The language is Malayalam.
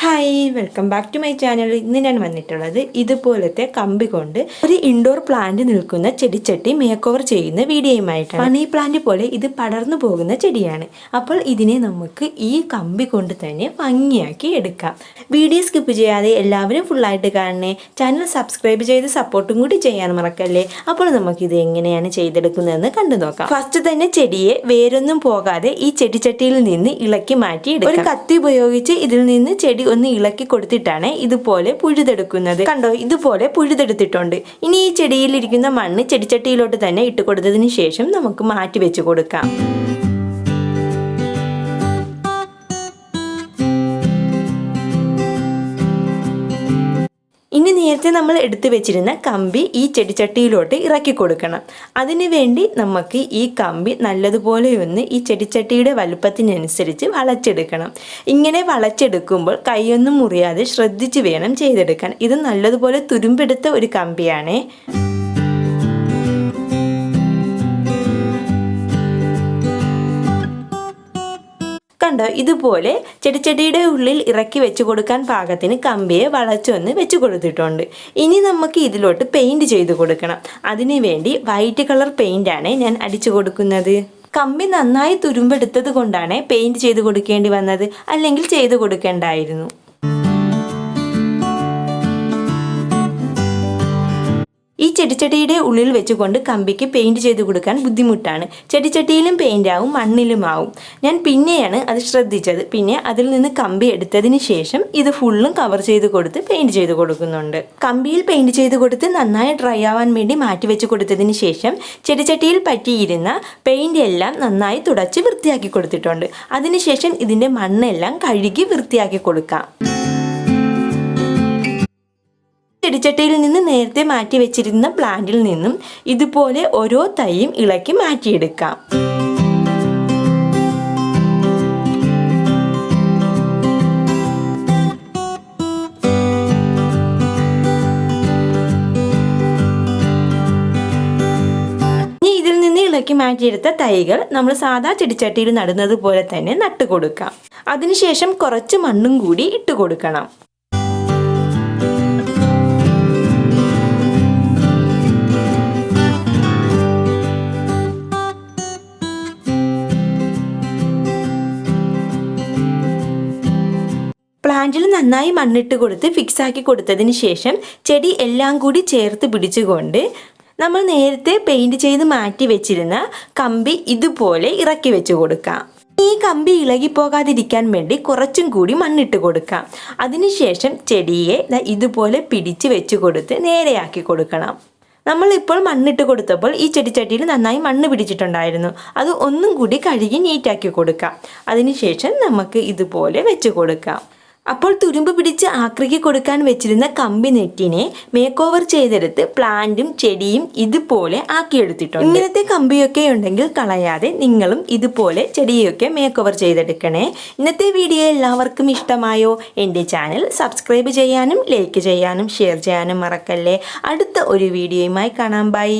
Hi welcome back to my channel ഇന്ന് ഞാൻ വന്നിട്ടുള്ളത് ഇതുപോലത്തെ കമ്പി കൊണ്ട് ഒരു ഇൻഡോർ പ്ലാന്റ് നിൽക്കുന്ന ചെടിച്ചട്ടി മേക്ക് ഓവർ ചെയ്യുന്ന വീഡിയോയുമായിട്ടാണ്. മണി പ്ലാന്റ് പോലെ ഇത് പടർന്നു പോകുന്ന ചെടിയാണ്. അപ്പോൾ ഇതിനെ നമുക്ക് ഈ കമ്പി കൊണ്ട് തന്നെ ഭംഗിയാക്കി എടുക്കാം. വീഡിയോ സ്കിപ്പ് ചെയ്യാതെ എല്ലാവരും ഫുള്ളായിട്ട് കാണണേ. ചാനൽ സബ്സ്ക്രൈബ് ചെയ്ത് സപ്പോർട്ടും കൂടി ചെയ്യാൻ മറക്കല്ലേ? അപ്പോൾ നമുക്ക് ഇത് എങ്ങനെയാണ് ചെയ്തെടുക്കുന്നതെന്ന് കണ്ടു നോക്കാം. ഫസ്റ്റ് തന്നെ ചെടിയെ വേരൊന്നും പോകാതെ ഈ ചെടിച്ചട്ടിയിൽ നിന്ന് ഇളക്കി മാറ്റി ഒരു കത്തി ഉപയോഗിച്ച് ഇതിൽ നിന്ന് ചെടി ഒന്ന് ഇളക്കി കൊടുത്തിട്ടാണ് ഇതുപോലെ പുഴുതെടുക്കുന്നത്. കണ്ടോ ഇതുപോലെ പുഴുതെടുത്തിട്ടുണ്ട്. ഇനി ഈ ചെടിയിലിരിക്കുന്ന മണ്ണ് ചെടിച്ചട്ടിയിലോട്ട് തന്നെ ഇട്ട് കൊടുത്തതിന് ശേഷം നമുക്ക് മാറ്റി വെച്ച് കൊടുക്കാം. നേരത്തെ നമ്മൾ എടുത്തു വെച്ചിരുന്ന കമ്പി ഈ ചെടിച്ചട്ടിയിലോട്ട് ഇറക്കി കൊടുക്കണം. അതിനു വേണ്ടി നമുക്ക് ഈ കമ്പി നല്ലതുപോലെ ഒന്ന് ഈ ചെടിച്ചട്ടിയുടെ വലുപ്പത്തിനനുസരിച്ച് വളച്ചെടുക്കണം. ഇങ്ങനെ വളച്ചെടുക്കുമ്പോൾ കൈയൊന്നും മുറിയാതെ ശ്രദ്ധിച്ച് വേണം ചെയ്തെടുക്കാൻ. ഇത് നല്ലതുപോലെ തുരുമ്പെടുത്ത ഒരു കമ്പിയാണേ. കണ്ടോ? ഇതുപോലെ ചെടിച്ചെടിയുടെ ഉള്ളിൽ ഇറക്കി വെച്ച് കൊടുക്കാൻ പാകത്തിന് കമ്പിയെ വളച്ചൊന്ന് വെച്ച് കൊടുത്തിട്ടുണ്ട്. ഇനി നമുക്ക് ഇതിലോട്ട് പെയിന്റ് ചെയ്ത് കൊടുക്കണം. അതിനു വേണ്ടി വൈറ്റ് കളർ പെയിന്റ് ആണ് ഞാൻ അടിച്ചു കൊടുക്കുന്നത്. കമ്പി നന്നായി തുരുമ്പെടുത്തത് കൊണ്ടാണ് പെയിന്റ് ചെയ്ത് കൊടുക്കേണ്ടി വന്നത്. അല്ലെങ്കിൽ ചെയ്ത് കൊടുക്കേണ്ടായിരുന്നു. ഈ ചെടിച്ചട്ടിയുടെ ഉള്ളിൽ വെച്ചുകൊണ്ട് കമ്പിക്ക് പെയിന്റ് ചെയ്ത് കൊടുക്കാൻ ബുദ്ധിമുട്ടാണ്. ചെടിച്ചട്ടിയിലും പെയിന്റ് ആവും മണ്ണിലും ആവും. ഞാൻ പിന്നെയാണ് അത് ശ്രദ്ധിച്ചത്. പിന്നെ അതിൽ നിന്ന് കമ്പി എടുത്തതിന് ശേഷം ഇത് ഫുള്ളും കവർ ചെയ്ത് കൊടുത്ത് പെയിന്റ് ചെയ്ത് കൊടുക്കുന്നുണ്ട്. കമ്പിയിൽ പെയിന്റ് ചെയ്ത് കൊടുത്ത് നന്നായി ഡ്രൈ ആവാൻ വേണ്ടി മാറ്റി വെച്ച് കൊടുത്തതിന് ശേഷം ചെടിച്ചട്ടിയിൽ പറ്റിയിരുന്ന പെയിന്റ് എല്ലാം നന്നായി തുടച്ച് വൃത്തിയാക്കി കൊടുത്തിട്ടുണ്ട്. അതിനുശേഷം ഇതിന്റെ മണ്ണെല്ലാം കഴുകി വൃത്തിയാക്കി കൊടുക്കാം. ചെടിച്ചട്ടിയിൽ നിന്ന് നേരത്തെ മാറ്റി വെച്ചിരുന്ന പ്ലാന്റിൽ നിന്നും ഇതുപോലെ ഓരോ തൈയും ഇളക്കി മാറ്റിയെടുക്കാം. മാറ്റിയെടുത്ത തൈകൾ നമ്മൾ സാധാ ചെടിച്ചട്ടിയിൽ നടുന്നത് പോലെ തന്നെ നട്ടുകൊടുക്കാം. അതിനുശേഷം കുറച്ച് മണ്ണും കൂടി ഇട്ട് കൊടുക്കണം പ്ലാന്റിൽ നന്നായി മണ്ണിട്ട് കൊടുത്ത് ഫിക്സ് ആക്കി കൊടുത്തതിന് ശേഷം ചെടി എല്ലാം കൂടി ചേർത്ത് പിടിച്ചുകൊണ്ട് നമ്മൾ നേരത്തെ പെയിന്റ് ചെയ്ത് മാറ്റി വെച്ചിരുന്ന കമ്പി ഇതുപോലെ ഇറക്കി വെച്ച് കൊടുക്കാം. ഈ കമ്പി ഇളകിപ്പോകാതിരിക്കാൻ വേണ്ടി കുറച്ചും കൂടി മണ്ണിട്ട് കൊടുക്കാം. അതിനുശേഷം ചെടിയെ ഇതുപോലെ പിടിച്ച് വെച്ച് കൊടുത്ത് നേരെയാക്കി കൊടുക്കണം. നമ്മളിപ്പോൾ മണ്ണിട്ട് കൊടുത്തപ്പോൾ ഈ ചെടിച്ചട്ടിയിൽ നന്നായി മണ്ണ് പിടിച്ചിട്ടുണ്ടായിരുന്നു. അത് ഒന്നും കൂടി കഴുകി നീറ്റാക്കി കൊടുക്കാം. അതിനുശേഷം നമുക്ക് ഇതുപോലെ വെച്ച് കൊടുക്കാം. അപ്പോൾ തുരുമ്പ് പിടിച്ച് ആക്രിക്ക് കൊടുക്കാൻ വെച്ചിരുന്ന കമ്പി നെറ്റിനെ മേക്ക് ഓവർ ചെയ്തെടുത്ത് പ്ലാന്റും ചെടിയും ഇതുപോലെ ആക്കിയെടുത്തിട്ടുണ്ട്. ഇങ്ങനത്തെ കമ്പിയൊക്കെ ഉണ്ടെങ്കിൽ കളയാതെ നിങ്ങളും ഇതുപോലെ ചെടിയൊക്കെ മേക്ക് ഓവർ ചെയ്തെടുക്കണേ. ഇന്നത്തെ വീഡിയോ എല്ലാവർക്കും ഇഷ്ടമായോ? എന്റെ ചാനൽ സബ്സ്ക്രൈബ് ചെയ്യാനും ലൈക്ക് ചെയ്യാനും ഷെയർ ചെയ്യാനും മറക്കല്ലേ. അടുത്ത ഒരു വീഡിയോയുമായി കാണാം. ബൈ